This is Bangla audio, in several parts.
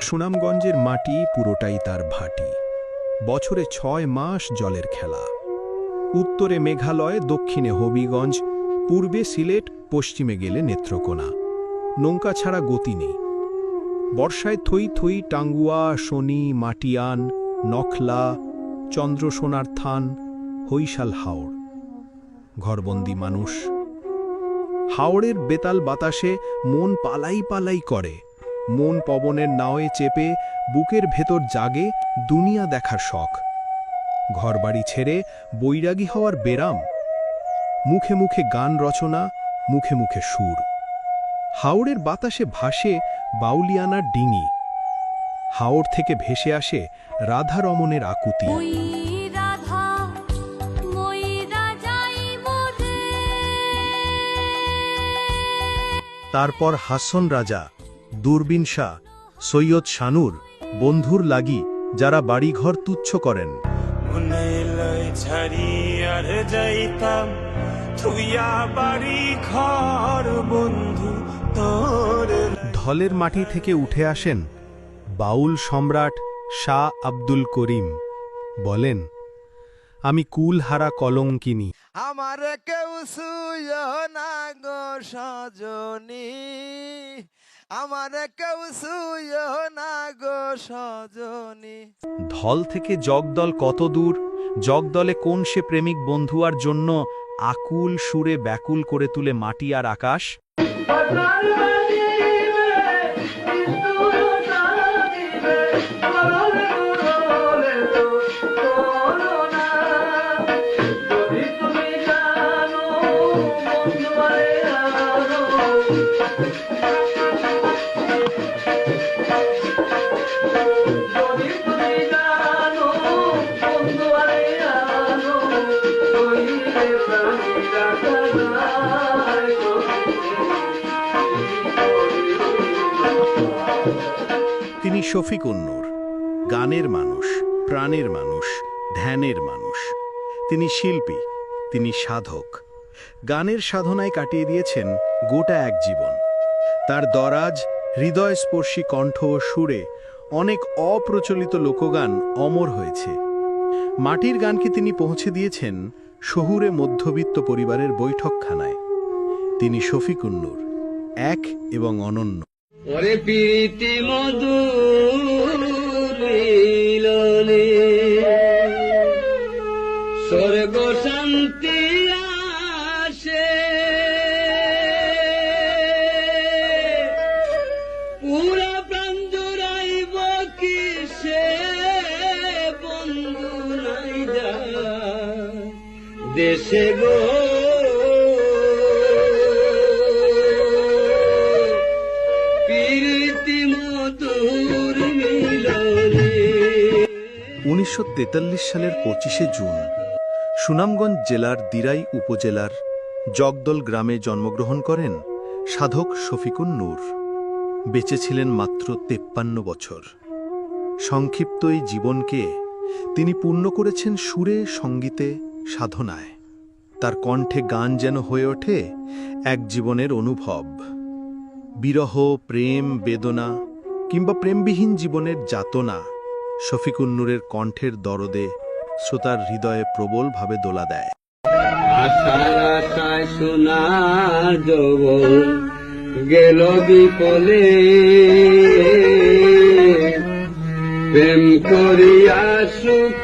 সুনামগঞ্জের মাটি পুরোটাই তার ভাটি। বছরে ছয় মাস জলের খেলা। উত্তরে মেঘালয়, দক্ষিণে হবিগঞ্জ, পূর্বে সিলেট, পশ্চিমে গেলে নেত্রকোনা। নৌকা ছাড়া গতি নেই। বর্ষায় থই থই টাঙ্গুয়া, শনি, মাটিয়ান, নখলা, চন্দ্রসোনার থান হৈশাল হাওড় ঘরবন্দি মানুষ। হাওড়ের বেতাল বাতাসে মন পালাই পালাই করে। মন পবনের নাওয়ে চেপে বুকের ভেতর জাগে দুনিয়া দেখার শখ। ঘরবাড়ি ছেড়ে বৈরাগী হওয়ার বেরাম। মুখে মুখে গান রচনা, মুখে মুখে সুর। হাওড়ের বাতাসে ভাসে বাউলিয়ানার ডিঙি। হাওড় থেকে ভেসে আসে রাধা রমণের আকুতি তারপর হাসন রাজা দূরবীন শাহ সৈয়দ শানুর বন্ধুর লাগি যারা বাড়িঘর তুচ্ছ করেন। যাইতাম বাড়ি ঘর বন্ধু তোর ধলের মাটি থেকে উঠে আসেন বাউল সম্রাট শাহ আব্দুল করিম। বলেন আমি কুলহারা কলঙ্কিনী। আমার কেউ সুয় না গো সজনী। আমার কেউ সুয় না গো সজনী। ধল থেকে জগদল কত দূর? জগদলে কোন সে প্রেমিক বন্ধু আর জন্য আকুল সুরে ব্যাকুল করে তুলে মাটি আর আকাশ? তিনি শফিক উন্নুর। গানের মানুষ, প্রাণের মানুষ, ধ্যানের মানুষ। তিনি শিল্পী, তিনি সাধক। গানের সাধনায় কাটিয়ে দিয়েছেন গোটা এক জীবন। তার দরাজ, হৃদয়স্পর্শী কণ্ঠ ও সুরে অনেক অপ্রচলিত লোকগান অমর হয়েছে। মাটির গানকে তিনি পৌঁছে দিয়েছেন শহুরে মধ্যবিত্ত পরিবারের বৈঠকখানায়। তিনি শফিকুন্নুর এক এবং অনন্য। ওরে প্রীতি মধুর মিলনে। স্বর্গ শান্তি আসে। পুরা প্রাণ জুড়াইব কিসে, বন্ধু নাই দেশে গো উনিশশো সালের পঁচিশে জুন, সুনামগঞ্জ জেলার দিরাই উপজেলার জগদল গ্রামে জন্মগ্রহণ করেন সাধক শফিকুন নূর। বেঁচে ছিলেন মাত্র তেপ্পান্ন বছর। সংক্ষিপ্ত এই জীবনকে তিনি পূর্ণ করেছেন সুরে, সঙ্গীতে, সাধনায়। তার কণ্ঠে গান যেন হয়ে ওঠে এক জীবনের অনুভব। বিরহ, প্রেম, বেদনা কিংবা প্রেমবিহীন জীবনের যাতনা শফিকুন্নুরের কণ্ঠের দরদে শ্রোতার হৃদয়ে প্রবলভাবে দোলা দেয়। গেল বিপলে প্রেম করিয়া সুখ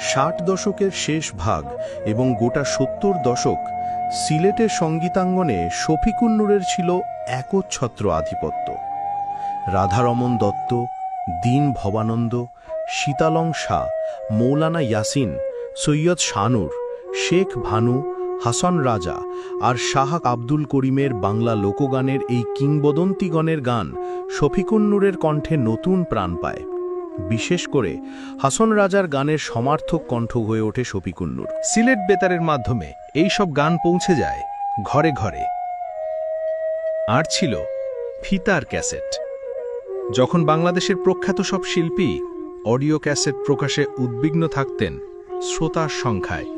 ষাট দশকের শেষ ভাগ এবং গোটা সত্তর দশক সিলেটের সঙ্গীতাঙ্গনে শফিকুন্নুরের ছিল একচ্ছত্র আধিপত্য। রাধারমন দত্ত, দীন ভবানন্দ শীতালং শাহ, মৌলানা ইয়াসিন, সৈয়দ শানুর, শেখ ভানু, হাসন রাজা আর শাহ আব্দুল করিমের বাংলা লোকগানের এই কিংবদন্তিগণের গান শফিকুন্নুরের কণ্ঠে নতুন প্রাণ পায়। বিশেষ করে হাসন রাজার গানের সমার্থক কণ্ঠ হয়ে ওঠে শফিকুন্নুর সিলেট বেতারের মাধ্যমে এই সব গান পৌঁছে যায় ঘরে ঘরে। আর ছিল ফিতার ক্যাসেট। যখন বাংলাদেশের প্রখ্যাত সব শিল্পী অডিও ক্যাসেট প্রকাশে উদ্বিগ্ন থাকতেন শ্রোতার সংখ্যায়,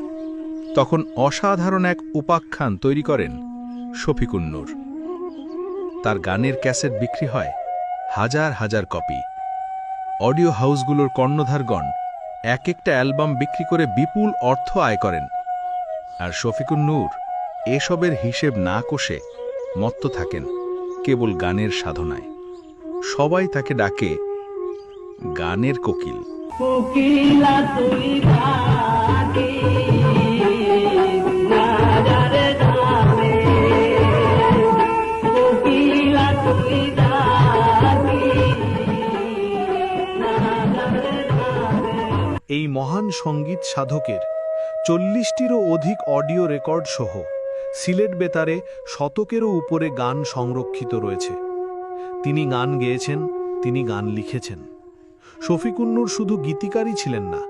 তখন অসাধারণ এক উপাখ্যান তৈরি করেন শফিকুন্নুর তার গানের ক্যাসেট বিক্রি হয় হাজার হাজার কপি। অডিও হাউসগুলোর কর্ণধারগণ এক একটা অ্যালবাম বিক্রি করে বিপুল অর্থ আয় করেন। আর শফিকুন নূর এসবের হিসেব না কষে মত্ত থাকেন কেবল গানের সাধনায়। সবাই তাকে ডাকে গানের কোকিল। এই মহান সংগীত সাধকের চল্লিশটিরও অধিক অডিও রেকর্ড সহ সিলেট বেতারে শতকেরও উপরে গান সংরক্ষিত রয়েছে। তিনি গান গেয়েছেন, তিনি গান লিখেছেন। শফিকুন্নুর শুধু গীতিকারই ছিলেন না,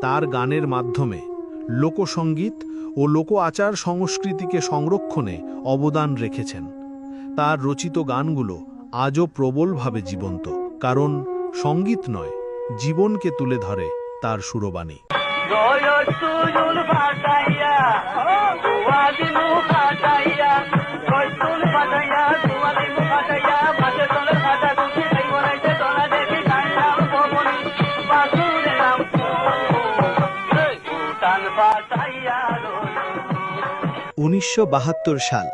তার গানের মাধ্যমে লোকসঙ্গীত ও লোক আচার সংস্কৃতিকে সংরক্ষণে অবদান রেখেছেন। তার রচিত গানগুলো আজও প্রবলভাবে জীবন্ত, কারণ সংগীত নয়, জীবনকে তুলে ধরে তার সুরবাণী। উনিশশো বাহাত্তর সাল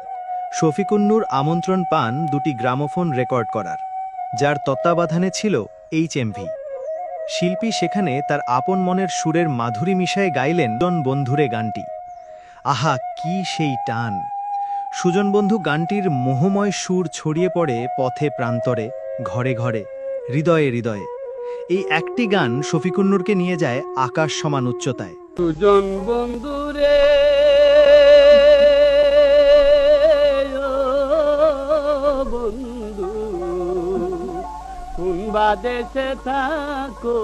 শফিকুন্নুর আমন্ত্রণ পান দুটি গ্রামোফোন রেকর্ড করার যার তত্ত্বাবধানে ছিল এইচএমভি শিল্পী সেখানে তার আপন মনের সুরের মাধুরী মিশায় গাইলেন জন বন্ধুরে গানটি। আহা, কি সেই টান! সুজন বন্ধু গানটির মোহময় সুর ছড়িয়ে পড়ে পথে প্রান্তরে, ঘরে ঘরে, হৃদয়ে হৃদয়ে। এই একটি গান শফিকুন্নুরকে নিয়ে যায় আকাশ সমান উচ্চতায়। দুজন বন্ধুরে বাদেশে থাকো।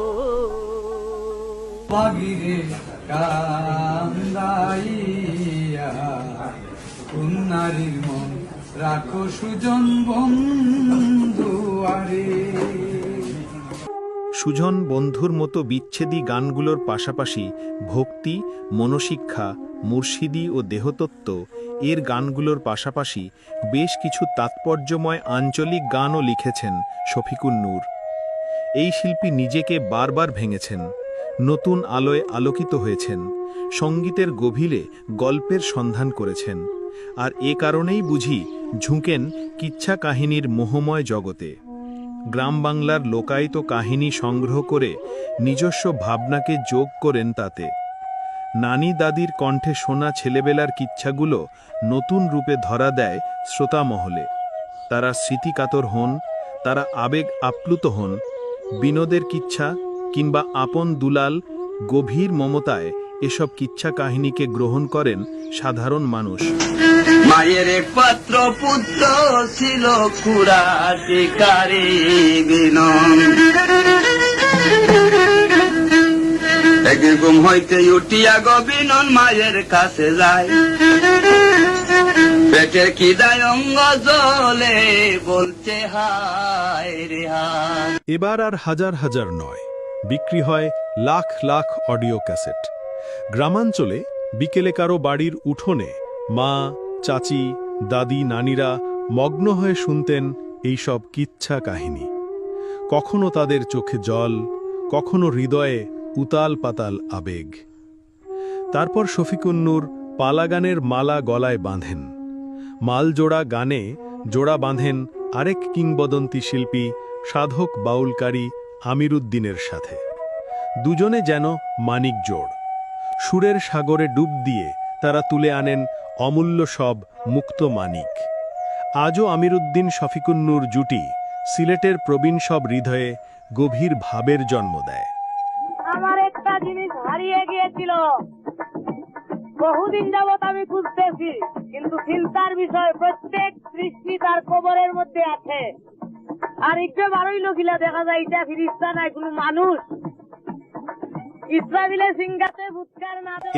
বাগিরে কান্দাইয়া মন রাখো সুজন বন্ধু আরে। সুজন বন্ধুর মতো বিচ্ছেদী গানগুলোর পাশাপাশি ভক্তি মনশিক্ষা মুর্শিদি ও দেহতত্ত্ব এর গানগুলোর পাশাপাশি বেশ কিছু তাৎপর্যময় আঞ্চলিক গানও লিখেছেন শফিকুন নূর। এই শিল্পী নিজেকে বারবার ভেঙেছেন, নতুন আলোয় আলোকিত হয়েছেন, সঙ্গীতের গভীরে গল্পের সন্ধান করেছেন, আর এ কারণেই বুঝি ঝুঁকেন কিচ্ছা কাহিনীর মোহময় জগতে। গ্রাম বাংলার লোকায়িত কাহিনী সংগ্রহ করে নিজস্ব ভাবনাকে যোগ করেন তাতে। নানি দাদির কণ্ঠে শোনা ছেলেবেলার কিচ্ছাগুলো নতুন রূপে ধরা দেয় শ্রোতামহলে। তারা স্মৃতিকাতর হন, তারা আবেগ আপ্লুত হন বিনোদের কিচ্ছা কিংবা আপন দুলাল গভীর মমতায় এসব কিচ্ছা কাহিনীকে গ্রহণ করেন সাধারণ মানুষ। মায়ের পাত্র পুত্র ছিল বিনন একদিন ঘুম হইতে উঠিয়া গবিনন মায়ের কাছে যায়। পেটের খিদায় অঙ্গ জলে বলছে, হায় হায়। এবার আর হাজার হাজার নয়। বিক্রি হয় লাখ লাখ অডিও ক্যাসেট। গ্রামাঞ্চলে বিকেলে কারও বাড়ির উঠোনে মা, চাচি, দাদি, নানিরা মগ্ন হয়ে শুনতেন এইসব কিচ্ছা কাহিনী। কখনো তাদের চোখে জল, কখনো হৃদয়ে উতাল পাতাল আবেগ। তারপর শফিকুন্নুর পালাগানের মালা গলায় বাঁধেন। মালজোড়া গানে জোড়া বাঁধেন আরেক কিংবদন্তি শিল্পী, সাধক বাউলকারী আমিরুদ্দিনের সাথে। দুজনে যেন মানিক জোড়। সুরের সাগরে ডুব দিয়ে তারা তুলে আনেন অমূল্য সব মুক্ত মানিক। আজও আমিরুদ্দিন শফিকুন্নুর জুটি সিলেটের প্রবীণ সব হৃদয়ে গভীর ভাবের জন্ম দেয়। আমার একটা জিনিস হারিয়ে গিয়েছিল। বহুদিন যাবত আমি খুঁজতেছি কিন্তু চিন্তার বিষয় প্রত্যেক সৃষ্টি তার কবরের মধ্যে আছে। আর একটু বারোই লোকিলা দেখা যায় এটা ফিরিস্তা নাই কোনো মানুষ।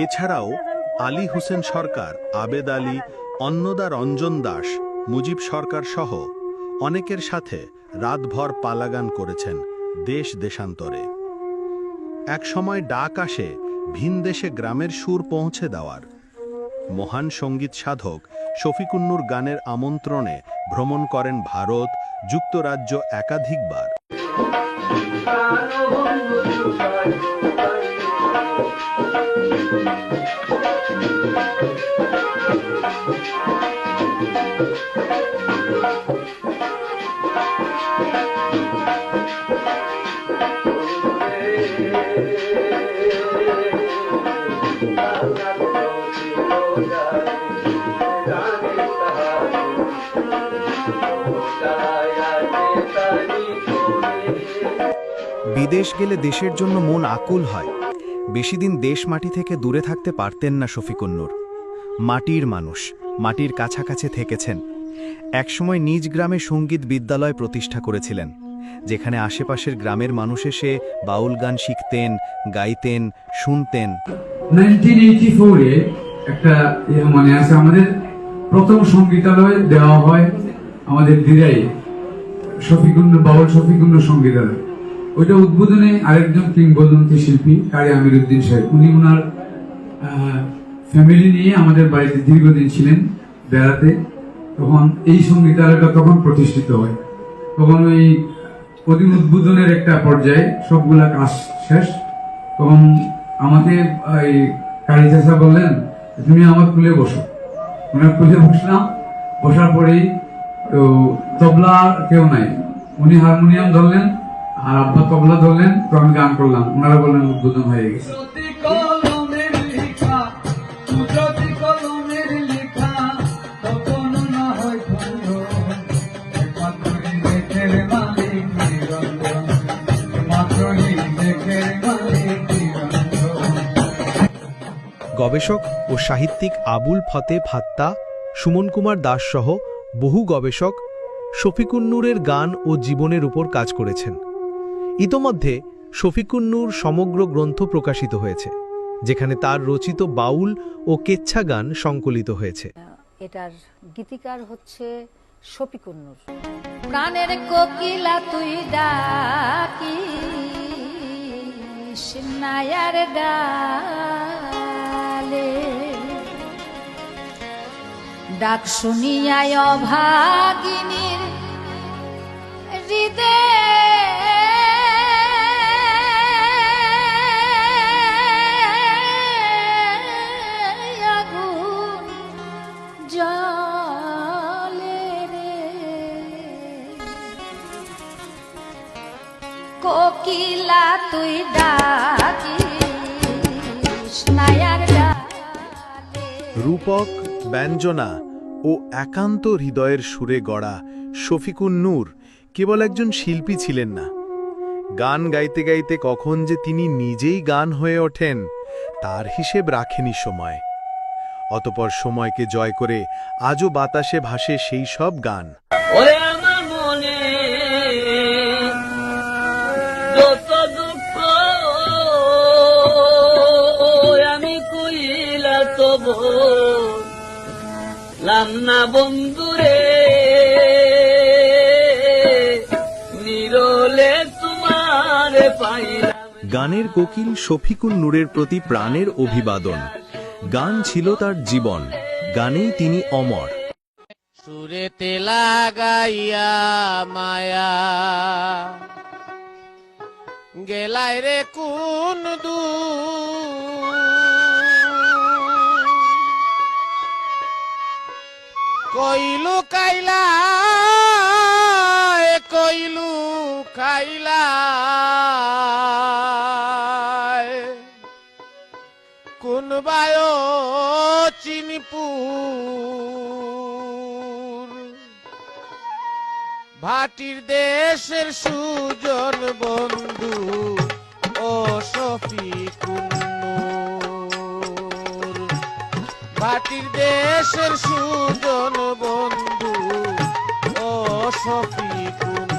এছাড়াও আলী হোসেন সরকার আবেদ আলী অন্নদা রঞ্জন দাস মুজিব সরকার সহ অনেকের সাথে রাতভর পালাগান করেছেন দেশ দেশান্তরে। একসময় ডাক আসে ভিনদেশে গ্রামের সুর পৌঁছে দেওয়ার। মহান সংগীত সাধক শফিকুন্নুর গানের আমন্ত্রণে ভ্রমণ করেন ভারত যুক্তরাজ্য একাধিকবার। বিদেশ গেলে দেশের জন্য মন আকুল হয়। বেশি দিন দেশ মাটি থেকে দূরে থাকতে পারতেন না শফিকুন্নুর। মাটির মানুষ, মাটির কাছাকাছি থেকেছেন। একসময় নিজ গ্রামে সংগীত বিদ্যালয় প্রতিষ্ঠা করেছিলেন, যেখানে আশেপাশের গ্রামের মানুষ এসে বাউল গান শিখতেন, গাইতেন, শুনতেন। একটা ইয়ে মনে আছে, আমাদের প্রথম সঙ্গীতালয় দেওয়া হয় আমাদের দিরাই শফিকুন্দ বাউল শফিকুন্দ সঙ্গীতালয়। ওইটা উদ্বোধনে আরেকজন কিংবদন্তি শিল্পী, কারি আমির উদ্দিন সাহেব। উনি ওনার ফ্যামিলি নিয়ে আমাদের বাড়িতে দীর্ঘদিন ছিলেন বেড়াতে। তখন এই সঙ্গীতালয়টা তখন প্রতিষ্ঠিত হয়। তখন ওই ওদিন উদ্বোধনের একটা পর্যায়ে সবগুলা কাজ শেষ। তখন আমাকে, এই কালী চাষা বললেন, তুমি আমার কুলে বসো। ওনার কুলে বসলাম। বসার পরেই তো তবলা কেউ নাই। উনি হারমোনিয়াম ধরলেন। আর আব্বা তবলা ধরলেন তো আমি গান করলাম। ওনারা বললেন উদ্বোধন হয়ে গেছে। গবেষক ও সাহিত্যিক আবুল ফতে ফাত্তা সুমন কুমার দাস সহ বহু গবেষক শফিকুন্নুরের গান ও জীবনের উপর কাজ করেছেন। ইতোমধ্যে শফিকুন্নুর সমগ্র গ্রন্থ প্রকাশিত হয়েছে, যেখানে তার রচিত বাউল ও কেচ্ছা গান সংকলিত হয়েছে। এটার গীতিকার হচ্ছে শফিকুন্নুর। প্রাণের কোকিলা তুই ডাকি নায়ার ডালে। ডাক শুনিয়ায় অভাগিনীর ব্যঞ্জনা ও একান্ত হৃদয়ের সুরে গড়া শফিকুন্নূর কেবল একজন শিল্পী ছিলেন না। গান গাইতে গাইতে কখন যে তিনি নিজেই গান হয়ে ওঠেন, তার হিসেব রাখেনি সময়। অতপর সময়কে জয় করে আজও বাতাসে ভাসে সেই সব গান। আমি কইলা তব লান্না বন্ধুরে নিরলে তোমার পাইলাম। গানের কোকিল শফিকুল নূরের প্রতি প্রাণের অভিবাদন। গান ছিল তার জীবন গানেই তিনি অমর। সুরেতে লাগাইয়া মায়া। গেলাই রে কোন দু কইলু কাইলা কইলু খাইলা কোন বায়ো চিনিপুর ভাটির দেশের সুজন বন্ধু মাটির দেশের সুজন বন্ধু ও সফি সফিকুন